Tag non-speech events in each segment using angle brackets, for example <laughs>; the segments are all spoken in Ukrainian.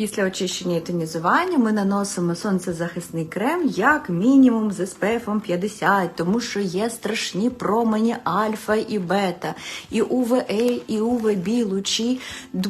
Після очищення і тонізування ми наносимо сонцезахисний крем як мінімум з SPF 50, тому що є страшні промені альфа і бета, і UVA, і UVB лучі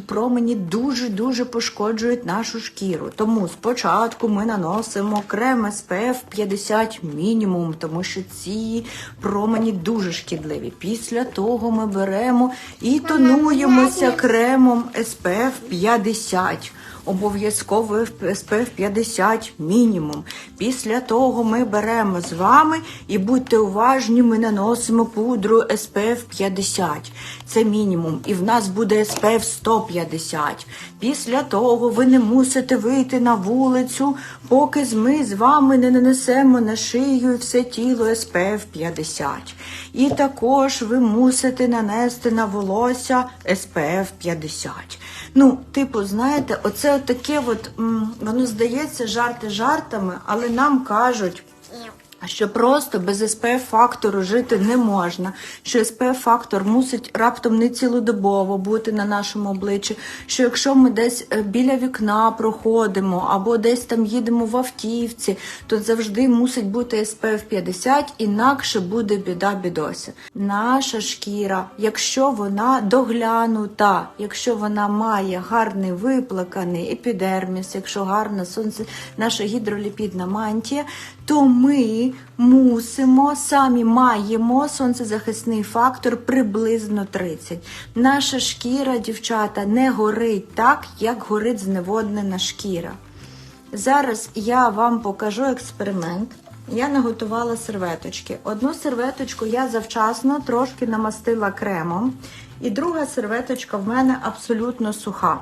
промені дуже-дуже пошкоджують нашу шкіру. Тому спочатку ми наносимо крем SPF 50 мінімум, тому що ці промені дуже шкідливі. Після того ми беремо і тонуємося кремом SPF 50. Обов'язково SPF 50 мінімум. Після того ми беремо з вами і будьте уважні, ми наносимо пудру SPF 50. Це мінімум. І в нас буде SPF 150. Після того ви не мусите вийти на вулицю, поки ми з вами не нанесемо на шию все тіло SPF 50. І також ви мусите нанести на волосся SPF 50. Ну, типу, знаєте, оце таке, от, воно здається жарти жартами, але нам кажуть. Що просто без СПФ фактору жити не можна, що СПФ фактор мусить раптом не цілодобово бути на нашому обличчі. Що якщо ми десь е, біля вікна проходимо або десь там їдемо в автівці, то завжди мусить бути СПФ 50, інакше буде біда бідося. Наша шкіра, якщо вона доглянута, якщо вона має гарний виплаканий епідерміс, якщо гарна сонце, наша гідроліпідна мантія, то ми мусимо самі маємо сонцезахисний фактор приблизно 30. Наша шкіра, дівчата, не горить так, як горить зневоднена шкіра. Зараз я вам покажу експеримент. Я наготувала серветочки. Одну серветочку я завчасно трошки намастила кремом, і друга серветочка в мене абсолютно суха.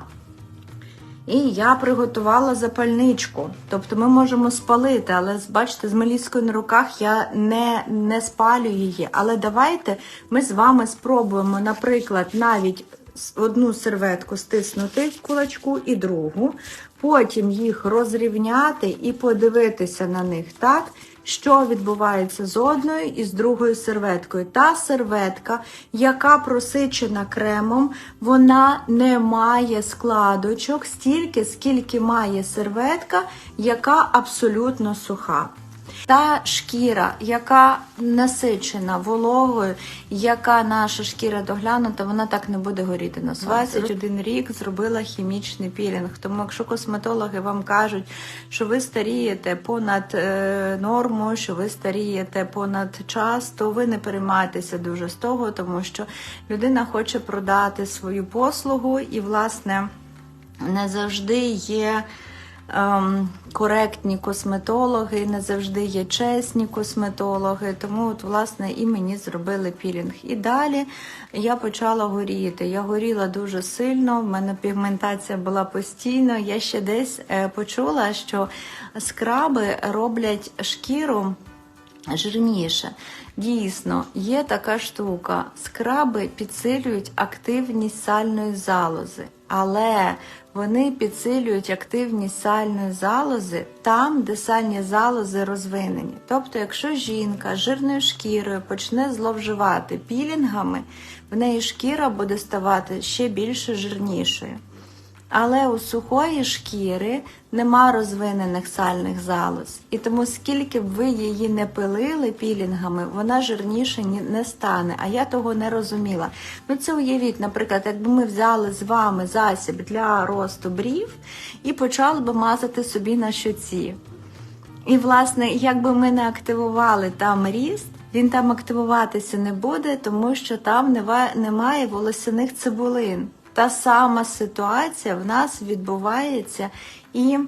І я приготувала запальничку. Тобто ми можемо спалити, але бачите, з меліскою на руках я не, не спалю її. Але давайте ми з вами спробуємо, наприклад, навіть одну серветку стиснути в кулачку і другу, потім їх розрівняти і подивитися на них так, що відбувається з одною і з другою серветкою. Та серветка, яка просичена кремом, вона не має складочок стільки, скільки має серветка, яка абсолютно суха. Та шкіра, яка насичена вологою, яка наша шкіра доглянута, вона так не буде горіти на 21 рік зробила хімічний пілінг. Тому якщо косметологи вам кажуть, що ви старієте понад е, норму, що ви старієте понад час, то ви не переймайтеся дуже з того, тому що людина хоче продати свою послугу і, власне, не завжди є ем, коректні косметологи, не завжди є чесні косметологи. Тому, от, власне, і мені зробили пілінг. І далі я почала горіти. Я горіла дуже сильно, в мене пігментація була постійно. Я ще десь е, почула, що скраби роблять шкіру жирніше. Дійсно, є така штука. Скраби підсилюють активність сальної залози, але вони підсилюють активність сальної залози там, де сальні залози розвинені. Тобто, якщо жінка з жирною шкірою почне зловживати пілінгами, в неї шкіра буде ставати ще більше жирнішою. Але у сухої шкіри нема розвинених сальних залоз. І тому скільки б ви її не пилили пілінгами, вона жирніше ні- не стане. А я того не розуміла. Ну це уявіть, наприклад, якби ми взяли з вами засіб для росту брів і почали би мазати собі на щоці. І, власне, якби ми не активували там ріст, він там активуватися не буде, тому що там немає волосяних цибулин. Та сама ситуація в нас відбувається і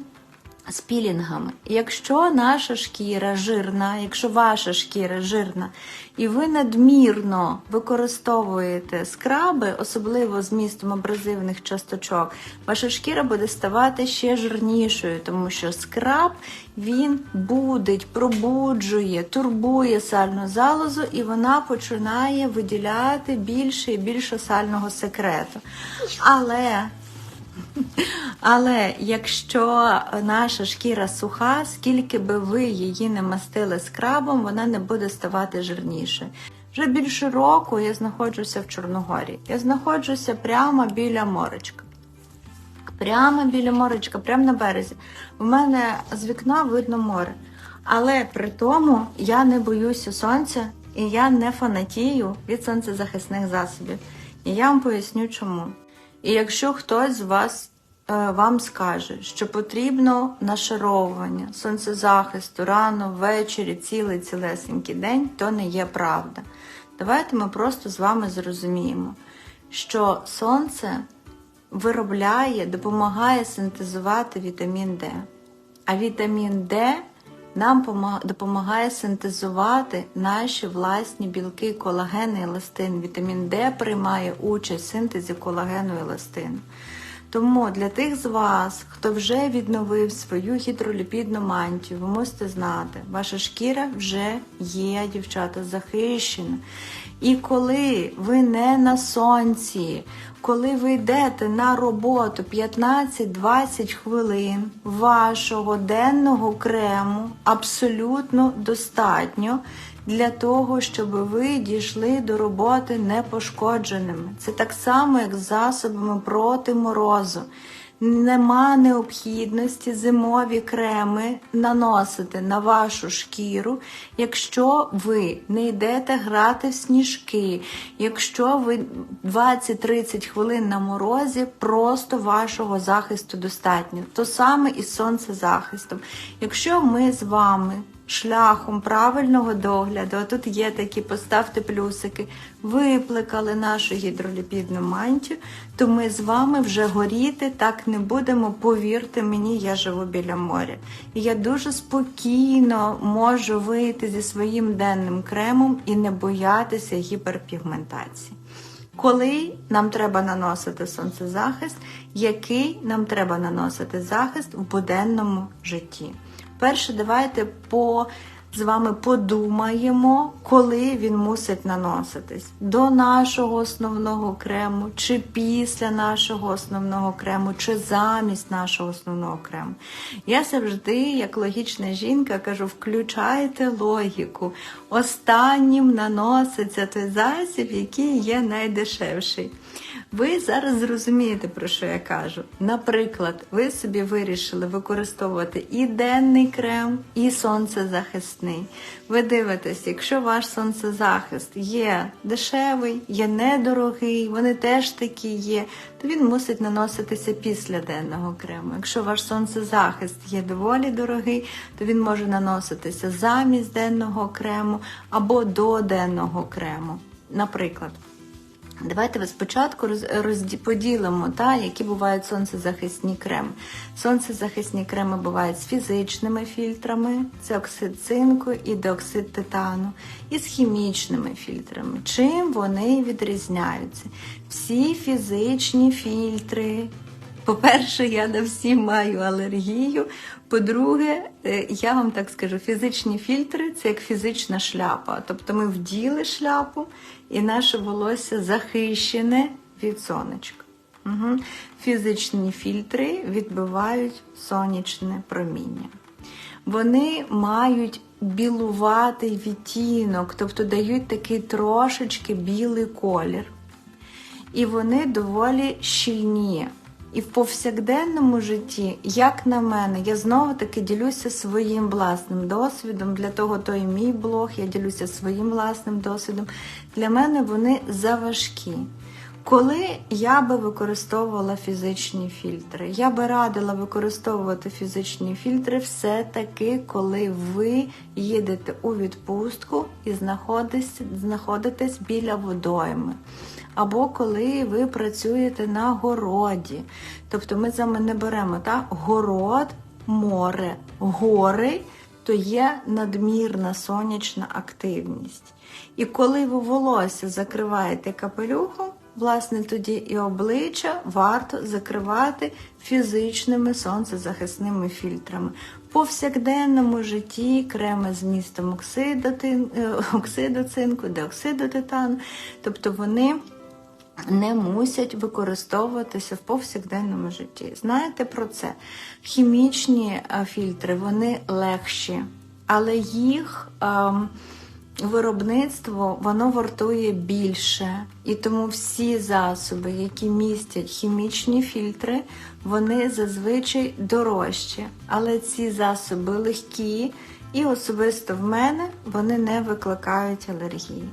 з пілінгами. Якщо наша шкіра жирна, якщо ваша шкіра жирна, і ви надмірно використовуєте скраби, особливо з містом абразивних часточок, ваша шкіра буде ставати ще жирнішою, тому що скраб він будить, пробуджує, турбує сальну залозу, і вона починає виділяти більше і більше сального секрету. Але але якщо наша шкіра суха, скільки би ви її не мастили скрабом, вона не буде ставати жирнішою. Вже більше року я знаходжуся в Чорногорі. Я знаходжуся прямо біля моречка. Прямо біля моречка, прямо на березі. У мене з вікна видно море. Але при тому я не боюся сонця і я не фанатію від сонцезахисних засобів. І я вам поясню чому. І якщо хтось з вас е, вам скаже, що потрібно нашаровування, сонцезахисту рано, ввечері, цілий цілесенький день, то не є правда. Давайте ми просто з вами зрозуміємо, що сонце виробляє, допомагає синтезувати вітамін Д. А вітамін Д нам пома- допомагає синтезувати наші власні білки, колаген і еластин. Вітамін Д приймає участь в синтезі колагену і еластину. Тому для тих з вас, хто вже відновив свою гідроліпідну мантію, ви мусите знати, ваша шкіра вже є, дівчата, захищена. І коли ви не на сонці, коли ви йдете на роботу 15-20 хвилин вашого денного крему абсолютно достатньо для того, щоб ви дійшли до роботи непошкодженими. Це так само, як з засобами проти морозу. Нема необхідності зимові креми наносити на вашу шкіру, якщо ви не йдете грати в сніжки, якщо ви 20-30 хвилин на морозі, просто вашого захисту достатньо. То саме і з сонцезахистом. Якщо ми з вами шляхом правильного догляду, а тут є такі, поставте плюсики, випликали нашу гідроліпідну мантію, то ми з вами вже горіти так не будемо. Повірте мені, я живу біля моря. І я дуже спокійно можу вийти зі своїм денним кремом і не боятися гіперпігментації. Коли нам треба наносити сонцезахист, який нам треба наносити захист в буденному житті? Перше, давайте по з вами подумаємо, коли він мусить наноситись до нашого основного крему, чи після нашого основного крему, чи замість нашого основного крему. Я завжди, як логічна жінка, кажу: включайте логіку. Останнім наноситься той засіб, який є найдешевший. Ви зараз зрозумієте, про що я кажу. Наприклад, ви собі вирішили використовувати і денний крем, і сонцезахисний. Ви дивитесь, якщо ваш сонцезахист є дешевий, є недорогий, вони теж такі є, то він мусить наноситися після денного крему. Якщо ваш сонцезахист є доволі дорогий, то він може наноситися замість денного крему або до денного крему. Наприклад. Давайте спочатку роз, розді- поділимо, та, які бувають сонцезахисні креми. Сонцезахисні креми бувають з фізичними фільтрами, це оксид цинку і диоксид титану, і з хімічними фільтрами. Чим вони відрізняються? Всі фізичні фільтри. По-перше, я на всі маю алергію. По-друге, е, я вам так скажу, фізичні фільтри це як фізична шляпа. Тобто ми вділи шляпу, і наше волосся захищене від сонечка. Угу. Фізичні фільтри відбивають сонячне проміння. Вони мають білуватий відтінок, тобто дають такий трошечки білий колір. І вони доволі щільні. І в повсякденному житті, як на мене, я знову таки ділюся своїм власним досвідом. Для того то і мій блог, я ділюся своїм власним досвідом. Для мене вони заважкі. Коли я би використовувала фізичні фільтри, я би радила використовувати фізичні фільтри все-таки, коли ви їдете у відпустку і знаходитесь, знаходитесь біля водойми. Або коли ви працюєте на городі. Тобто ми з вами не беремо так? город, море, гори, то є надмірна сонячна активність. І коли ви волосся закриваєте капелюхом, власне, тоді і обличчя варто закривати фізичними сонцезахисними фільтрами. В повсякденному житті креми з містом оксиду, е, цинку, диоксиду титану, тобто вони не мусять використовуватися в повсякденному житті. Знаєте про це? Хімічні е, фільтри вони легші, але їх ем, виробництво воно вартує більше, і тому всі засоби, які містять хімічні фільтри, вони зазвичай дорожчі. Але ці засоби легкі, і особисто в мене вони не викликають алергії.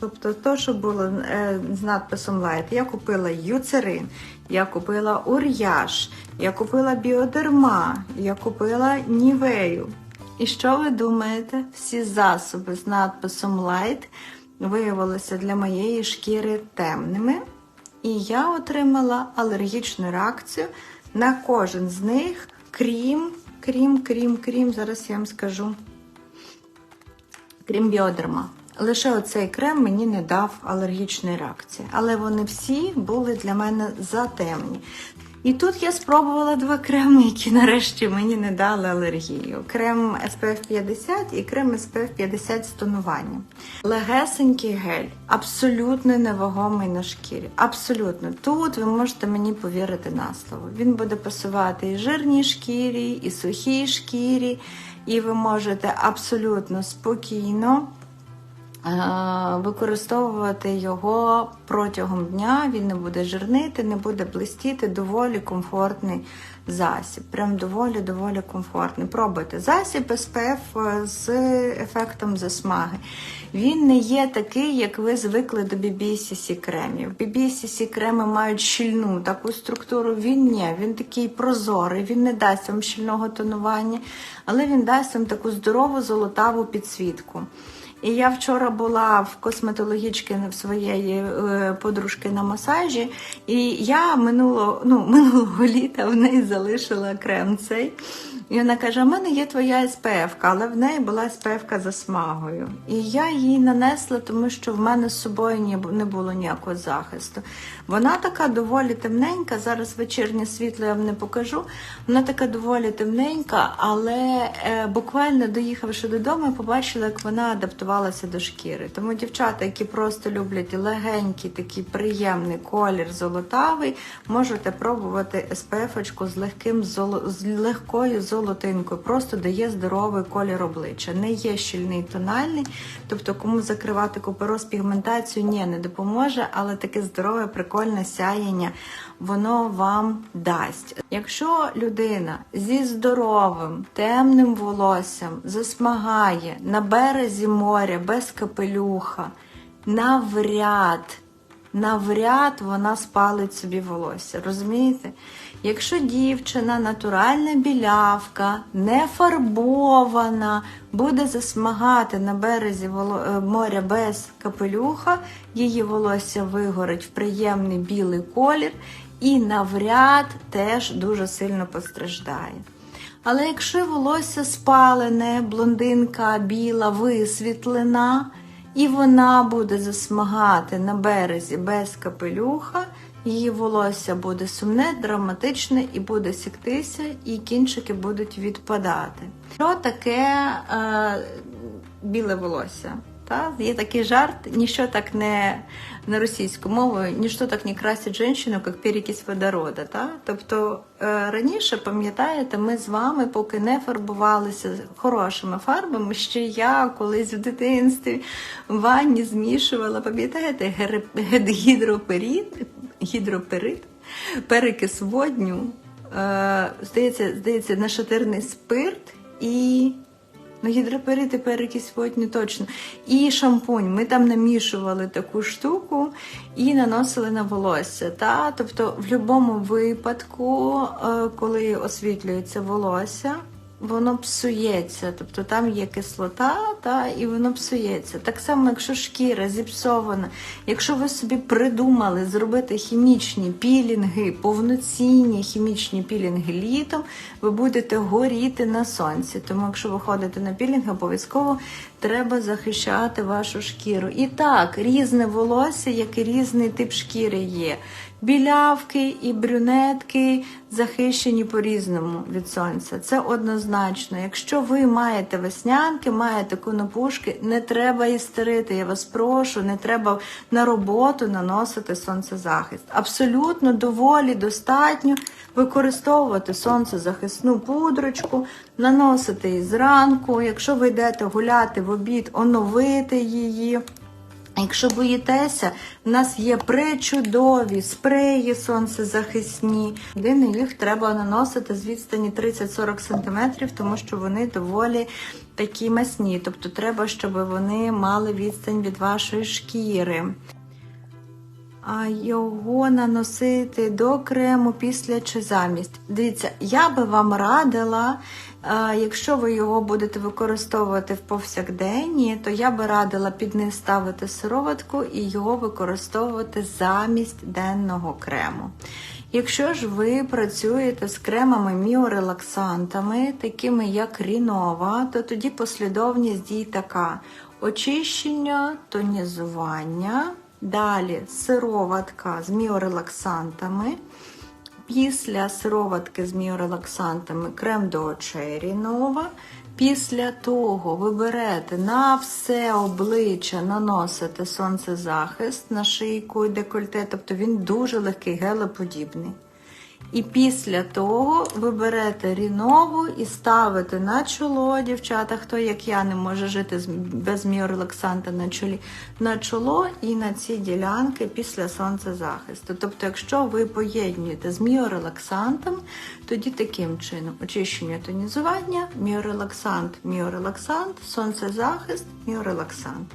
Тобто, то, що було е, з надписом Light, я купила юцерин, я купила ур'яж, я купила біодерма, я купила нівею. І що ви думаєте? Всі засоби з надписом Light виявилися для моєї шкіри темними, і я отримала алергічну реакцію на кожен з них, крім, крім, крім, крім, зараз я вам скажу, крім біодерма. Лише оцей крем мені не дав алергічної реакції, але вони всі були для мене затемні. І тут я спробувала два креми, які нарешті мені не дали алергію: крем SPF 50 і крем SPF 50 з тонуванням. Легесенький гель, абсолютно невагомий на шкірі. Абсолютно. Тут ви можете мені повірити на слово. Він буде пасувати і жирній шкірі, і сухій шкірі, і ви можете абсолютно спокійно. Е, Використовувати його протягом дня, він не буде жирнити, не буде блистіти, доволі комфортний засіб. Прям доволі-доволі комфортний. Пробуйте. Засіб SPF з ефектом засмаги. Він не є такий, як ви звикли до BBCC кремів. BBCC креми мають щільну таку структуру. Він ні, він такий прозорий, він не дасть вам щільного тонування, але він дасть вам таку здорову золотаву підсвітку. І я вчора була в косметологічки в своєї е, подружки на масажі, і я минуло, ну, <laughs> минулого літа в неї залишила крем цей. І вона каже: у мене є твоя СПФ, але в неї була СПФ за смагою. І я її нанесла, тому що в мене з собою не було ніякого захисту. Вона така доволі темненька. Зараз вечірнє світло я вам не покажу. Вона така доволі темненька, але е, буквально доїхавши додому, я побачила, як вона адаптувалася до шкіри. Тому дівчата, які просто люблять легенький, такий приємний колір золотавий, можете пробувати SPF-очку з легким з легкою золотинкою. Просто дає здоровий колір обличчя. Не є щільний тональний, тобто кому закривати купероз пігментацію, ні, не допоможе, але таке здорове, прикольне сяєння воно вам дасть. Якщо людина зі здоровим, темним волоссям засмагає на березі моря без капелюха, навряд, навряд вона спалить собі волосся. Розумієте? Якщо дівчина натуральна білявка, не фарбована, буде засмагати на березі е, моря без капелюха, її волосся вигорить в приємний білий колір і навряд теж дуже сильно постраждає. Але якщо волосся спалене, блондинка біла, висвітлена, і вона буде засмагати на березі без капелюха, її волосся буде сумне, драматичне і буде сіктися, і кінчики будуть відпадати. Що таке е, біле волосся? Та? Є такий жарт, ніщо так не на російську мову, ніщо так не красить жінку, як перекись водорода. Та? Тобто е, раніше, пам'ятаєте, ми з вами, поки не фарбувалися хорошими фарбами, ще я колись в дитинстві в ванні змішувала, пам'ятаєте, гідроперід, гідроперид, перекис водню, е, здається, здається, нашатирний спирт і. Ну, гідроперити перекись сьогодні точно. І шампунь. Ми там намішували таку штуку і наносили на волосся. Та? Тобто, в будь-якому випадку, е, коли освітлюється волосся, воно псується. Тобто там є кислота, та, і воно псується. Так само, якщо шкіра зіпсована, якщо ви собі придумали зробити хімічні пілінги, повноцінні хімічні пілінги літом, ви будете горіти на сонці. Тому, якщо ви ходите на пілінг, обов'язково треба захищати вашу шкіру. І так, різне волосся, як і різний тип шкіри є. Білявки і брюнетки захищені по-різному від сонця. Це однозначно. Якщо ви маєте веснянки, маєте конопушки, не треба істерити. Я вас прошу, не треба на роботу наносити сонцезахист. Абсолютно доволі достатньо використовувати сонцезахисну пудрочку, наносити її зранку. Якщо ви йдете гуляти в обід, оновити її. Якщо боїтеся, в нас є пречудові спреї сонцезахисні. Єдине, їх треба наносити з відстані 30-40 см, тому що вони доволі такі масні. Тобто треба, щоб вони мали відстань від вашої шкіри. А його наносити до крему після чи замість. Дивіться, я би вам радила, якщо ви його будете використовувати в повсякденні, то я би радила під низ ставити сироватку і його використовувати замість денного крему. Якщо ж ви працюєте з кремами міорелаксантами, такими як Рінова, то тоді послідовність дій така: очищення, тонізування. Далі сироватка з міорелаксантами. Після сироватки з міорелаксантами крем до очей Рінова. Після того ви берете на все обличчя, наносите сонцезахист на шийку і декольте, тобто він дуже легкий, гелеподібний. І після того ви берете рінову і ставите на чоло, дівчата, хто як я не може жити без міорелаксанта на чолі, на чоло і на ці ділянки після сонцезахисту. Тобто, якщо ви поєднуєте з міорелаксантом, тоді таким чином очищення тонізування, міорелаксант, міорелаксант, сонцезахист, міорелаксант.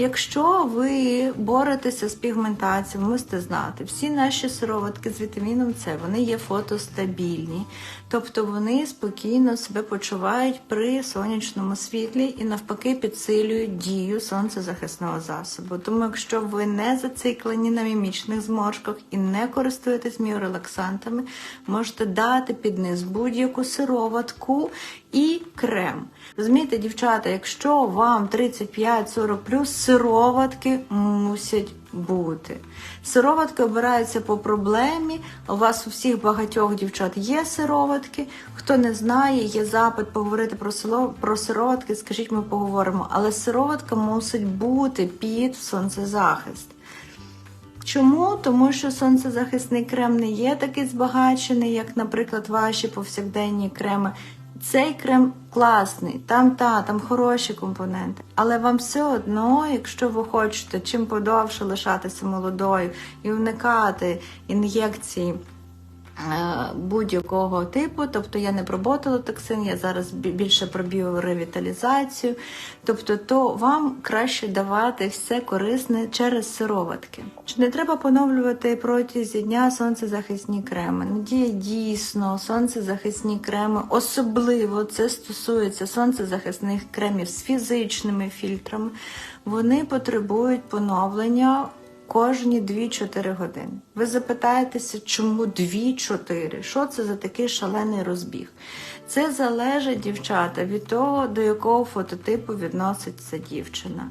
Якщо ви боретеся з пігментацією, ви мусите знати, всі наші сироватки з вітаміном С вони є фотостабільні, тобто вони спокійно себе почувають при сонячному світлі і навпаки підсилюють дію сонцезахисного засобу. Тому, якщо ви не зациклені на мімічних зморшках і не користуєтесь міорелаксантами, можете дати під низ будь-яку сироватку і крем. Розумієте, дівчата, якщо вам 35-40 сироватки мусять бути. Сироватки обираються по проблемі. У вас у всіх багатьох дівчат є сироватки. Хто не знає, є запит поговорити про село про сироватки, скажіть, ми поговоримо. Але сироватка мусить бути під сонцезахист. Чому? Тому що сонцезахисний крем не є такий збагачений, як, наприклад, ваші повсякденні креми. Цей крем класний, там та, там хороші компоненти. Але вам все одно, якщо ви хочете чим подовше лишатися молодою і уникати ін'єкцій будь-якого типу, тобто я не про ботулотоксин, я зараз більше про біоревіталізацію. Тобто, то вам краще давати все корисне через сироватки. Чи не треба поновлювати протязі дня сонцезахисні креми? Надія дійсно, сонцезахисні креми, особливо це стосується сонцезахисних кремів з фізичними фільтрами. Вони потребують поновлення кожні 2-4 години. Ви запитаєтеся, чому 2-4? Що це за такий шалений розбіг? Це залежить, дівчата, від того, до якого фототипу відноситься дівчина.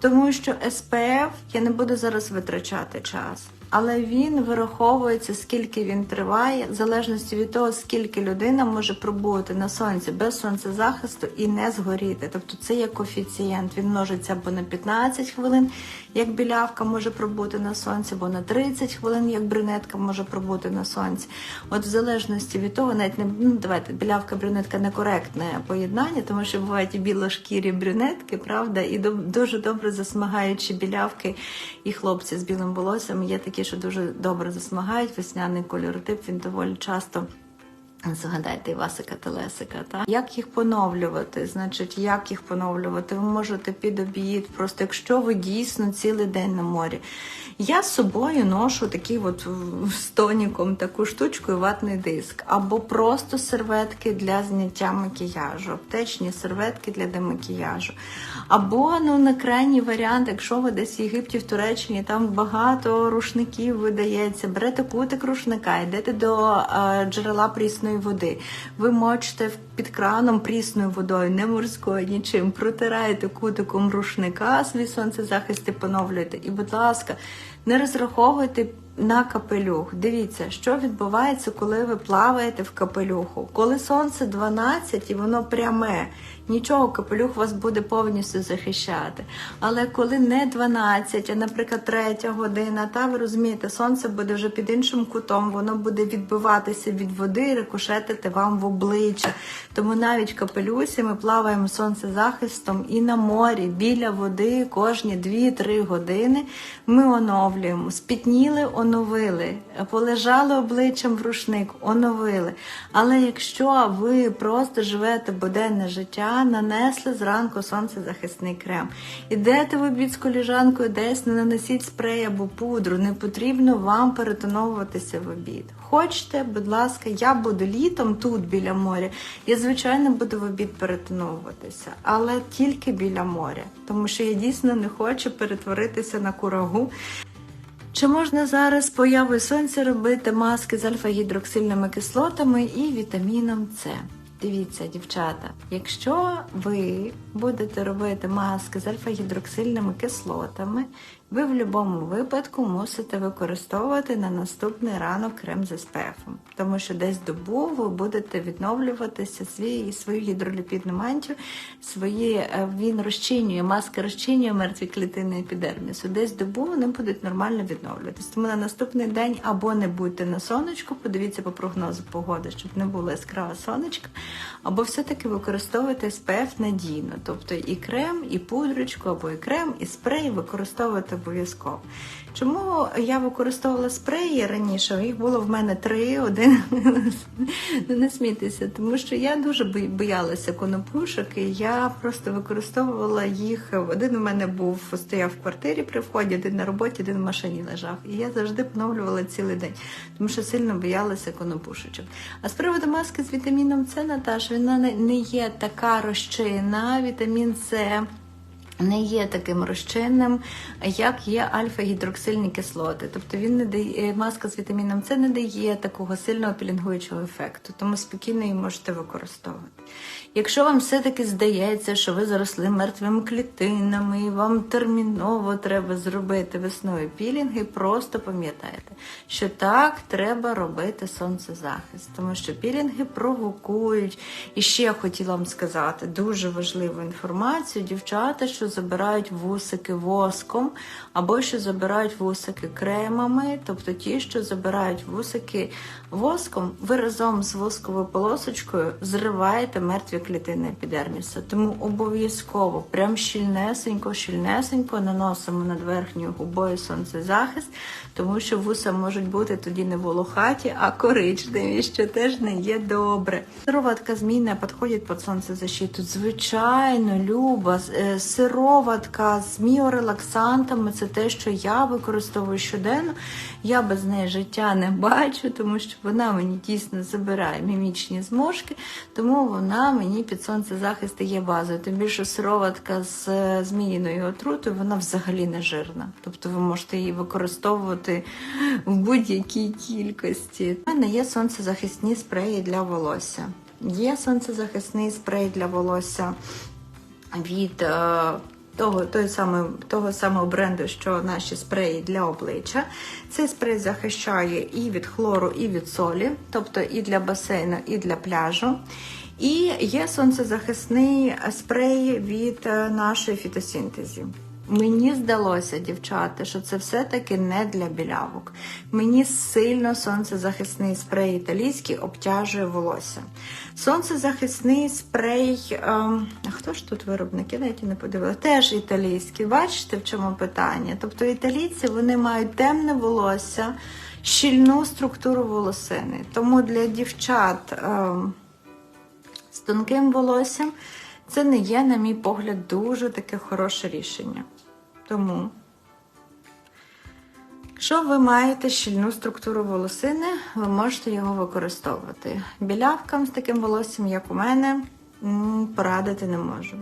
Тому що СПФ я не буду зараз витрачати час, але він вираховується, скільки він триває, в залежності від того, скільки людина може пробути на сонці без сонцезахисту і не згоріти. Тобто це є коефіцієнт. Він множиться або на 15 хвилин, як білявка може пробути на сонці, або на 30 хвилин, як брюнетка може пробути на сонці. От в залежності від того, навіть не ну, давайте білявка брюнетка некоректне поєднання, тому що бувають і білошкірі брюнетки, правда, і доб- дуже добре засмагаючі білявки і хлопці з білим волоссям. Є такі, що дуже добре засмагають. Весняний кольоротип він доволі часто. Згадайте Івасика Телесика, так? Як їх поновлювати? Значить, як їх поновлювати? Ви можете під обід, просто якщо ви дійсно цілий день на морі. Я з собою ношу такий от з тоніком таку штучку і ватний диск, або просто серветки для зняття макіяжу, аптечні серветки для демакіяжу. Або ну на крайній варіант, якщо ви десь в Єгипті, в Туреччині, там багато рушників видається, берете кутик рушника, йдете до е, джерела прісної води. Ви мочите під краном прісною водою, не морською, нічим, протираєте кутиком рушника, свій сонцезахист і поновлюєте. І, будь ласка, не розраховуйте на капелюх. Дивіться, що відбувається, коли ви плаваєте в капелюху. Коли сонце 12 і воно пряме, нічого, капелюх вас буде повністю захищати. Але коли не 12, а наприклад, 3 година, та ви розумієте, сонце буде вже під іншим кутом, воно буде відбиватися від води і рикошетити вам в обличчя. Тому навіть капелюсі ми плаваємо сонцезахистом і на морі біля води кожні 2-3 години ми оновлюємо. Спітніли, оновили, полежали обличчям в рушник, оновили. Але якщо ви просто живете буденне життя, нанесли зранку сонцезахисний крем. Ідете в обід з коліжанкою, десь не нанесіть спрей або пудру. Не потрібно вам перетоновуватися в обід. Хочете, будь ласка, я буду літом тут біля моря. Я звичайно буду в обід перетоновуватися, але тільки біля моря, тому що я дійсно не хочу перетворитися на курагу. Чи можна зараз появою сонця робити маски з альфа-гідроксильними кислотами і вітаміном С? Дивіться, дівчата, якщо ви будете робити маски з альфа-гідроксильними кислотами, ви в будь-якому випадку мусите використовувати на наступний ранок крем з SPF, тому що десь добу ви будете відновлюватися свій, свою гідроліпідну мантію, свої, е, він розчинює, маска розчинює мертві клітини епідермісу. Десь добу вони будуть нормально відновлюватися. Тому на наступний день або не будьте на сонечку, подивіться по прогнозу погоди, щоб не було яскрава сонечка, або все-таки використовуйте SPF надійно, тобто і крем, і пудрочку, або і крем, і спрей використовувати обов'язково. Чому я використовувала спреї раніше? Їх було в мене три, один Ну, <laughs> не смійтеся, тому що я дуже боялася конопушок, і я просто використовувала їх. Один у мене був стояв в квартирі при вході, один на роботі, один в машині лежав. І я завжди поновлювала цілий день, тому що сильно боялася конопушечок. А з приводу маски з вітаміном С, Наташ, вона не- не є така розчинна. Вітамін С не є таким розчинним, як є альфа-гідроксильні кислоти. Тобто він не дає маска з вітаміном С не дає такого сильного пілінгуючого ефекту, тому спокійно її можете використовувати. Якщо вам все-таки здається, що ви заросли мертвими клітинами, і вам терміново треба зробити весною пілінги, просто пам'ятайте, що так треба робити сонцезахист, тому що пілінги провокують. І ще я хотіла вам сказати дуже важливу інформацію: дівчата, що забирають вусики воском, або що забирають вусики кремами, тобто ті, що забирають вусики воском, ви разом з восковою полосочкою зриваєте мертві клітини епідермісу. Тому обов'язково, прям щільнесенько, щільнесенько наносимо над верхньою губою сонцезахист, тому що вуса можуть бути тоді не волохаті, а коричневі, що теж не є добре. Сироватка змінна підходить під сонцезащиту. Звичайно, люба, е, сироватка з міорелаксантами це те, що я використовую щоденно. Я без неї життя не бачу, тому що вона мені дійсно забирає мімічні зморшки, тому вона мені під сонцезахист є базою. Тим більше сироватка з зміїною отрутою, вона взагалі не жирна. Тобто ви можете її використовувати в будь-якій кількості. У мене є сонцезахисні спреї для волосся. Є сонцезахисний спрей для волосся від е, того, той саме, того самого бренду, що наші спреї для обличчя. Цей спрей захищає і від хлору, і від солі, тобто і для басейну, і для пляжу. І є сонцезахисний спрей від е, нашої фітосінтезі. Мені здалося, дівчата, що це все-таки не для білявок. Мені сильно сонцезахисний спрей італійський обтяжує волосся. Сонцезахисний спрей, ем, а хто ж тут виробник? Я навіть і не подивилася. Теж італійський. Бачите, в чому питання? Тобто італійці вони мають темне волосся, щільну структуру волосини. Тому для дівчат ем, з тонким волоссям це не є, на мій погляд, дуже таке хороше рішення. Тому, якщо ви маєте щільну структуру волосини, ви можете його використовувати. Білявкам з таким волоссям, як у мене, порадити не можу.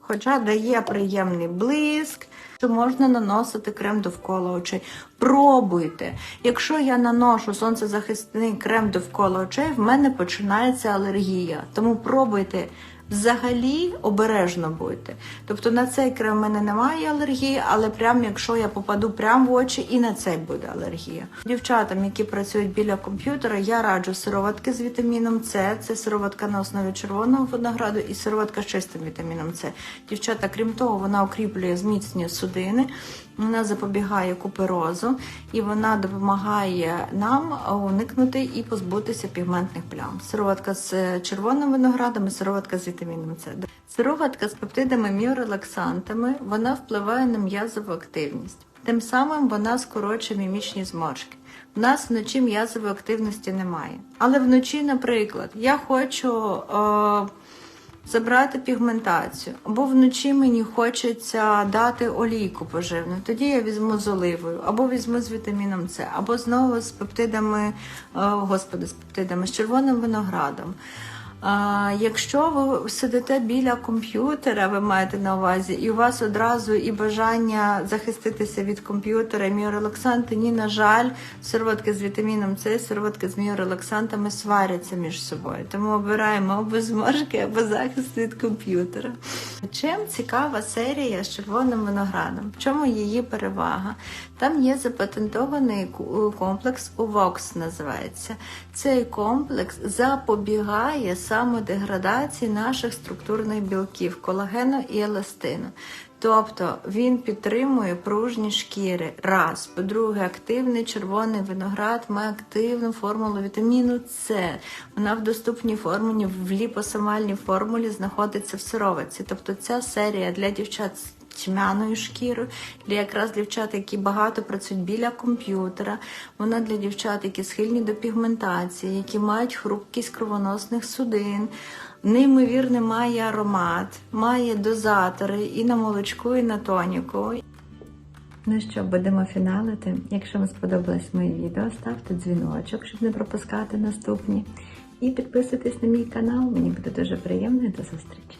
Хоча дає приємний блиск, що можна наносити крем довкола очей. Пробуйте. Якщо я наношу сонцезахисний крем довкола очей, в мене починається алергія. Тому пробуйте Взагалі обережно будьте. Тобто на цей крем в мене немає алергії, але прям якщо я попаду прямо в очі, і на цей буде алергія. Дівчатам, які працюють біля комп'ютера, я раджу сироватки з вітаміном С. Це сироватка на основі червоного винограду і сироватка з чистим вітаміном С. Дівчата, крім того, вона укріплює зміцнює судини, вона запобігає куперозу і вона допомагає нам уникнути і позбутися пігментних плям. Сироватка з червоним виноградом і сироватка з вітаміном С. Сироватка з пептидами міорелаксантами вона впливає на м'язову активність. Тим самим вона скорочує мімічні зморшки. У нас вночі м'язової активності немає. Але вночі, наприклад, я хочу е, забрати пігментацію, або вночі мені хочеться дати олійку поживну. Тоді я візьму з оливою, або візьму з вітаміном С, або знову з пептидами, е, господи, з пептидами, з червоним виноградом. А, якщо ви сидите біля комп'ютера, ви маєте на увазі, і у вас одразу і бажання захиститися від комп'ютера, міорелаксанти, ні, на жаль, сироватки з вітаміном С, сироватки з міорелаксантами сваряться між собою. Тому обираємо або зморшки, або захист від комп'ютера. Чим цікава серія з червоним виноградом? В чому її перевага? Там є запатентований комплекс UVOX називається. Цей комплекс запобігає самодеградації наших структурних білків колагену і еластину. Тобто він підтримує пружні шкіри. Раз. По-друге, активний червоний виноград має активну формулу вітаміну С. Вона в доступній формулі, в ліпосомальній формулі знаходиться в сироватці. Тобто ця серія для дівчат тьмяною шкірою, для якраз дівчат, які багато працюють біля комп'ютера. Вона для дівчат, які схильні до пігментації, які мають хрупкість кровоносних судин. Неймовірний має аромат, має дозатори і на молочку, і на тоніку. Ну що, будемо фіналити. Якщо вам сподобалось моє відео, ставте дзвіночок, щоб не пропускати наступні. І підписуйтесь на мій канал, мені буде дуже приємно і до зустрічі.